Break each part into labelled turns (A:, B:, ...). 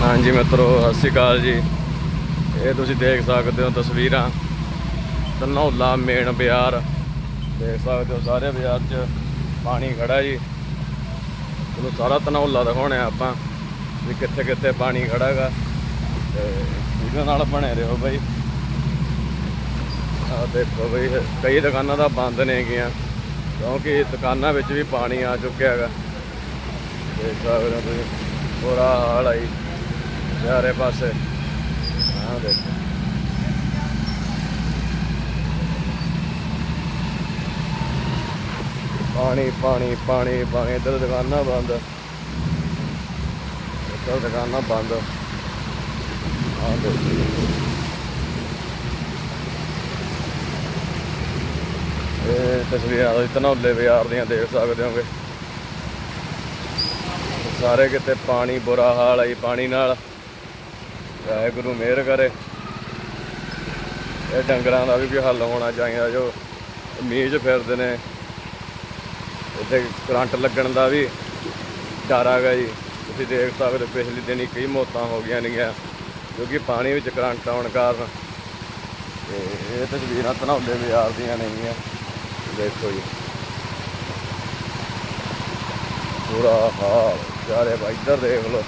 A: ਹਾਂਜੀ ਮਿੱਤਰੋ, ਸਤਿ ਸ਼੍ਰੀ ਅਕਾਲ ਜੀ। ਇਹ ਤੁਸੀਂ ਦੇਖ ਸਕਦੇ ਹੋ ਤਸਵੀਰਾਂ। ਧਨੌਲਾ ਮੇਨ ਬਾਜ਼ਾਰ। ਦੇਖ ਸਕਦੇ ਹੋ ਸਾਰੇ ਬਾਜ਼ਾਰ 'ਚ ਪਾਣੀ ਖੜਾ ਜੀ। ਤੁਹਾਨੂੰ ਸਾਰਾ ਧਨੌਲਾ ਦਿਖਾਉਣਾ ਆਪਾਂ ਵੀ ਕਿੱਥੇ ਕਿੱਥੇ ਪਾਣੀ ਖੜਾ ਹੈਗਾ। ਤੇ ਵੀਡੀਓ ਨਾਲ ਬਣੇ ਰਹੋ ਬਾਈ। ਆ ਦੇਖੋ ਬਈ, ਕਈ ਦੁਕਾਨਾਂ ਦਾ ਬੰਦ ਨੇ ਹੈਗੀਆਂ ਕਿਉਂਕਿ ਦੁਕਾਨਾਂ ਵਿੱਚ ਵੀ ਪਾਣੀ ਆ ਚੁੱਕਿਆ ਹੈਗਾ। ਦੇਖ ਸਕਦੇ ਹੋ ਤੁਸੀਂ, ਬੁਰਾ ਹਾਲ ਆਈ ਚਾਰੇ ਪਾਸੇ। ਆ ਦੇਖੋ। ਪਾਣੀ ਪਾਣੀ ਪਾਣੀ ਪਾਣੀ। ਇੱਧਰ ਦੁਕਾਨਾਂ ਬੰਦ। ਇੱਧਰ ਦੁਕਾਨਾਂ ਬੰਦ। ਆ ਦੇਖੋ। ਇਹ ਤਸਵੀਰਾਂ ਤੁਸੀਂ ਧਨੌਲੇ ਬਾਜ਼ਾਰ ਦੀਆਂ ਦੇਖ ਸਕਦੇ ਹੋਗੇ। ਸਾਰੇ ਕਿਤੇ ਪਾਣੀ ਬੁਰਾ ਹਾਲ ਹੈ ਪਾਣੀ ਨਾਲ। ਵਾਹਿਗੁਰੂ ਮਿਹਰ ਕਰੇ। ਇਹ ਡੰਗਰਾਂ ਦਾ ਵੀ ਵੀ ਹੱਲ ਹੋਣਾ ਚਾਹੀਦਾ, ਜੋ ਮੀਂਹ 'ਚ ਫਿਰਦੇ ਨੇ। ਇੱਥੇ ਕਰੰਟ ਲੱਗਣ ਦਾ ਵੀ ਡਰ ਹੈਗਾ ਜੀ। ਤੁਸੀਂ ਦੇਖ ਸਕਦੇ ਹੋ, ਪਿਛਲੇ ਦਿਨੀ ਕਈ ਮੌਤਾਂ ਹੋ ਗਈਆਂ ਨੇਗੀਆਂ, ਕਿਉਂਕਿ ਪਾਣੀ ਵਿੱਚ ਕਰੰਟ ਆਉਣ ਕਾਰਨ। ਤੇ ਇਹ ਤਸਵੀਰਾਂ ਧਨੌਲੇ ਬਾਜ਼ਾਰ ਦੀਆਂ ਨੇਗੀਆਂ। ਦੇਖੋ ਜੀ। ਪੂਰਾ ਹਾਲ। ਚਾਰੇ ਭਾਈ ਇੱਧਰ ਦੇਖ ਲਓ।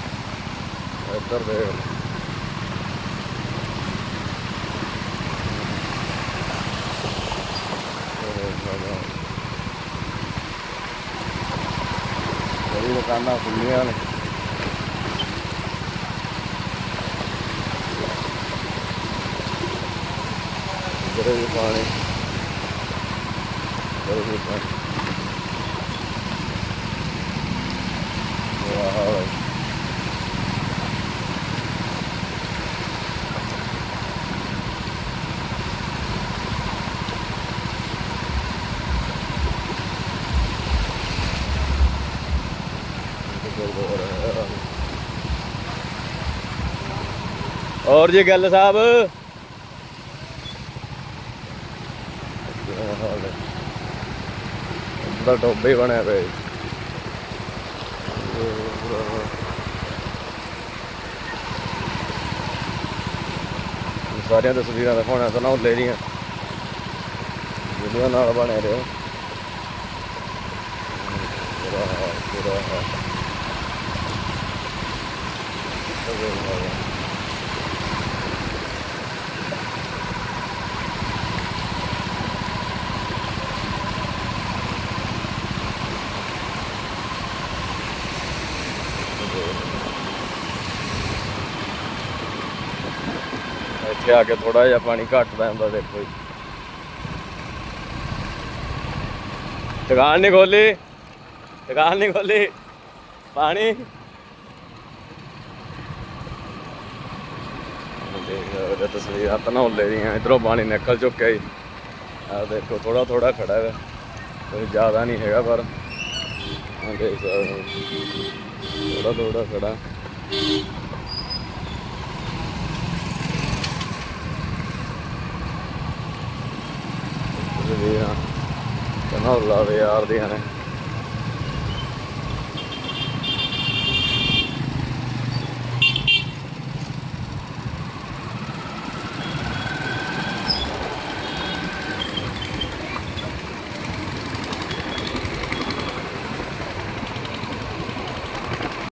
A: ਇੱਧਰ ਦੇਖ ਲਓ ਇਹ ਦੇਖੋ ਜੀ। ਕਈ ਦੁਕਾਨਾਂ ਖੁੱਲੀਆਂ ਨੇ ਇੱਧਰ ਵੀ ਪਾਣੀ ਇੱਧਰ ਵੀ ਪਾਣੀ ਬੁਰਾ ਹਾਲ ਹੈ ਹੋਰ ਜੀ ਗੱਲ ਸਾਹਿਬ? ਦਾ ਟੋਬੇ ਬਣਿਆ ਪਿਆ ਸਾਰੀਆਂ ਤਸਵੀਰਾਂ ਦਿਖਾਉਣਾ ਤਾਂ ਨਾ ਲੈ ਰਹੀਆਂ ਜਿਹਨਾਂ ਨਾਲ ਬਣੇ ਰਹੇ। ਪੂਰਾ ਪੂਰਾ ਇੱਥੇ ਆ ਕੇ ਥੋੜਾ ਜਿਹਾ ਪਾਣੀ ਘਟਦਾ ਹੁੰਦਾ ਦੇਖੋ ਜੀ। ਦੁਕਾਨ ਨਹੀਂ ਖੋਲੀ। ਦੁਕਾਨ ਨਹੀਂ ਖੋਲੀ। ਪਾਣੀ। ਦੇਖੋ ਤਸਵੀਰਾਂ ਲੈ ਦੀਆਂ। ਇਧਰੋਂ ਪਾਣੀ ਨਿਕਲ ਚੁੱਕਿਆ ਜੀ। ਆ ਦੇਖੋ ਥੋੜਾ ਥੋੜਾ ਖੜਾ ਹੈ ਕੋਈ ਜ਼ਿਆਦਾ ਨਹੀਂ ਹੈਗਾ, ਪਰ ਆ ਦੇਖ ਥੋੜਾ ਥੋੜਾ ਖੜਾ। ਤਸਵੀਰਾਂ ਧਨੌਲਾ ਬਾਜ਼ਾਰ ਦੀਆਂ ਨੇ।